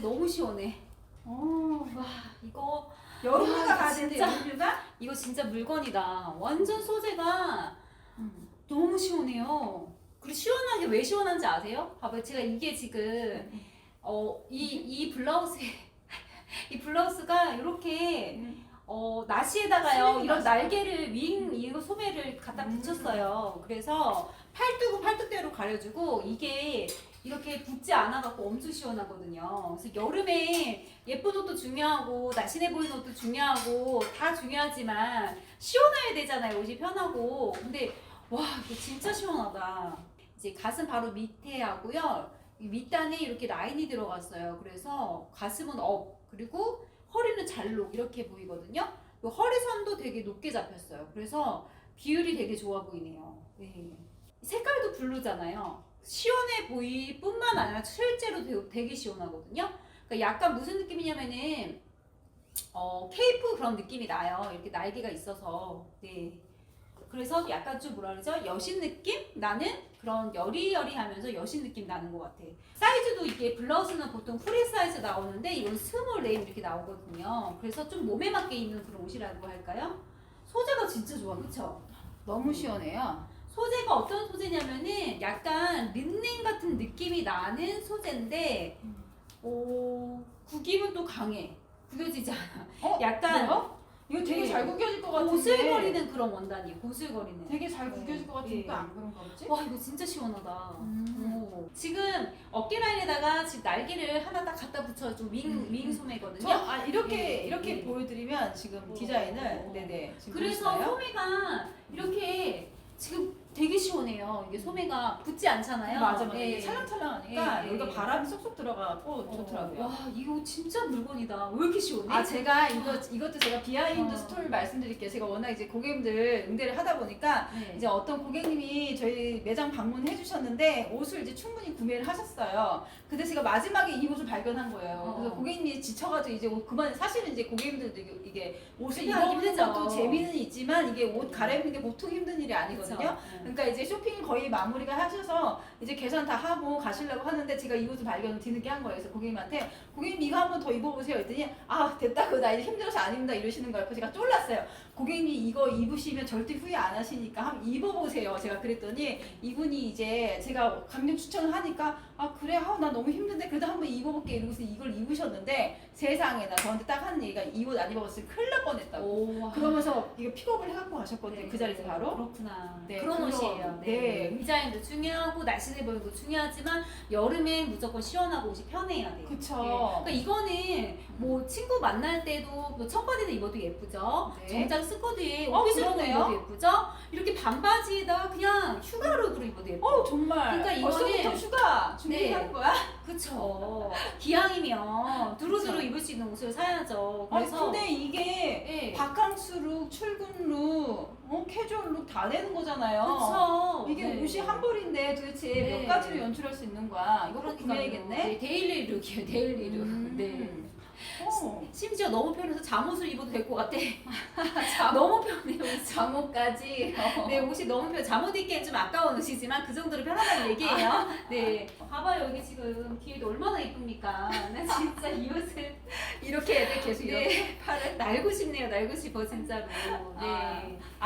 너무 시원해. 어, 와 이거 여름휴가 와, 가야 되는데 진짜. 여름휴가? 이거 진짜 물건이다. 완전 소재가 음. 너무 시원해요. 그리고 시원하게 왜 시원한지 아세요? 봐봐요. 제가 이게 지금 어 이 이 블라우스에 이 블라우스가 이렇게 음. 어 나시에다가요 이런 나시. 날개를 윙 이거 소매를 갖다 음. 붙였어요. 그래서 팔뚝은 팔뚝대로 가려주고 이게 이렇게 붙지 않아갖고 엄청 시원하거든요. 그래서 여름에 예쁜 옷도 중요하고 날씬해 보이는 옷도 중요하고 다 중요하지만 시원해야 되잖아요. 옷이 편하고. 근데 와 이거 진짜 시원하다. 이제 가슴 바로 밑에 하고요. 이 밑단에 이렇게 라인이 들어갔어요. 그래서 가슴은 업 그리고 허리는 잘록 이렇게 보이거든요. 요 허리선도 되게 높게 잡혔어요. 그래서 비율이 되게 좋아 보이네요. 네. 색깔도 블루잖아요. 시원해 보일 뿐만 아니라 실제로 되게, 되게 시원하거든요. 그러니까 약간 무슨 느낌이냐면은 어 케이프 그런 느낌이 나요. 이렇게 날개가 있어서 네. 그래서 약간 좀 뭐라 그러죠? 여신 느낌 나는 그런 여리여리하면서 여신 느낌 나는 것 같아. 사이즈도 이게 블라우스는 보통 프리 사이즈 나오는데 이건 스몰 레임 이렇게 나오거든요. 그래서 좀 몸에 맞게 입는 그런 옷이라고 할까요? 소재가 진짜 좋아, 그쵸? 너무 시원해요. 소재가 어떤 소재냐면은 약간 린넨 같은 느낌이 나는 소재인데 어, 구김은 또 강해. 구겨지지 않아. 어? 약간 그래요? 이거 되게 네. 잘 구겨질 것 같은데. 고슬거리는 그런 원단이에요. 고슬거리는. 되게 잘 구겨질 것 같은데 예. 안 그런가 보지? 와 이거 진짜 시원하다. 음. 오. 지금 어깨 라인에다가 지금 날개를 하나 딱 갖다 붙여줘 윙, 음. 윙 소매거든요. 저, 아, 이렇게 예, 이렇게 예. 보여드리면 지금 어, 디자인을 어. 네네 지금 그래서 보이시나요? 소매가 이렇게 지금 되게 시원해요. 이게 소매가 붙지 않잖아요. 맞아 맞아 예. 이게 찰랑찰랑하니까 예, 여기가 예. 바람이 쏙쏙 들어가고 어, 좋더라고요. 와 이거 진짜 물건이다. 왜 이렇게 시원해? 아 제가 이거 이것도 제가 비하인드 어. 스토리를 말씀드릴게요. 제가 워낙 이제 고객님들 응대를 하다 보니까 네. 이제 어떤 고객님이 저희 매장 방문해 주셨는데 옷을 이제 충분히 구매를 하셨어요. 근데 제가 마지막에 이 옷을 발견한 거예요. 어. 그래서 고객님이 지쳐가지고 이제 옷 그만 사실은 이제 고객님들도 이게- 이게 옷을 입어보는 힘들죠. 것도 재미는 있지만 이게 옷 갈아입는 게 보통 힘든 일이 아니거든요. 네. 그러니까 이제 쇼핑 거의 마무리가 하셔서 이제 계산 다 하고 가시려고 하는데 제가 이 옷을 발견을 뒤늦게 한 거예요. 그래서 고객님한테 고객님 이거 한번 더 입어보세요. 했더니 아 됐다고 나 이제 힘들어서 안 입는다 이러시는 거예요. 그래서 제가 쫄랐어요. 고객님 이거 입으시면 절대 후회 안 하시니까 한번 입어보세요. 제가 그랬더니 이분이 이제 제가 강력 추천을 하니까 아 그래 아, 나 너무 힘든데 그래도 한번 입어볼게 이러고서 이걸 입으셨는데 세상에나 저한테 딱 하는 얘기가 이 옷 안 입어봤으면 큰일 날 뻔했다고. 오, 와. 그러면서 이거 픽업을 해갖고 가셨거든요. 그 자리에서 바로. 그렇구나. 네, 그런 옷이에요. 네. 네. 디자인도 중요하고 날씬해 보이는 중요하지만 여름엔 무조건 시원하고 옷이 편해야 돼요. 그쵸. 네. 그러니까 이거는 뭐 친구 만날 때도 뭐 청바지도 입어도 예쁘죠. 네. 정장 스커트에 어, 오피스룩 그러네요. 입어도 예쁘죠. 이렇게 반바지에다 그냥 휴가룩으로 입어도 예뻐. 어 정말. 그러니까 이거는- 벌써부터 휴가 네. 준비하는 거야? 그쵸. 기왕이면 두루두루 그쵸. 입을 수 있는 옷을 사야죠. 아니 그래서 근데 이게 네. 바캉스룩, 출근룩, 어, 캐주얼룩 다 되는 거잖아요. 그쵸. 이게 네. 옷이 한 벌인데 도대체 네. 몇 가지로 연출할 수 있는 거야? 이거 꼭 그러니까요. 구매해야겠네. 네, 데일리 룩이에요. 데일리 룩. 음. 네. 어. 심지어 너무 편해서 잠옷을 입어도 될 것 같아. 너무 편해요. 옷이. 잠옷까지. 어. 네, 옷이 너무 편해. 잠옷 입기엔 좀 아까운 옷이지만 그 정도로 편하다는 얘기예요. 네. 봐봐요, 여기 지금 뒤에도 얼마나 예쁩니까? 나 진짜 이 옷을 이렇게 애들 계속 네. 이렇게 팔을 날고 싶네요, 날고 싶어, 진짜로. 네. 아.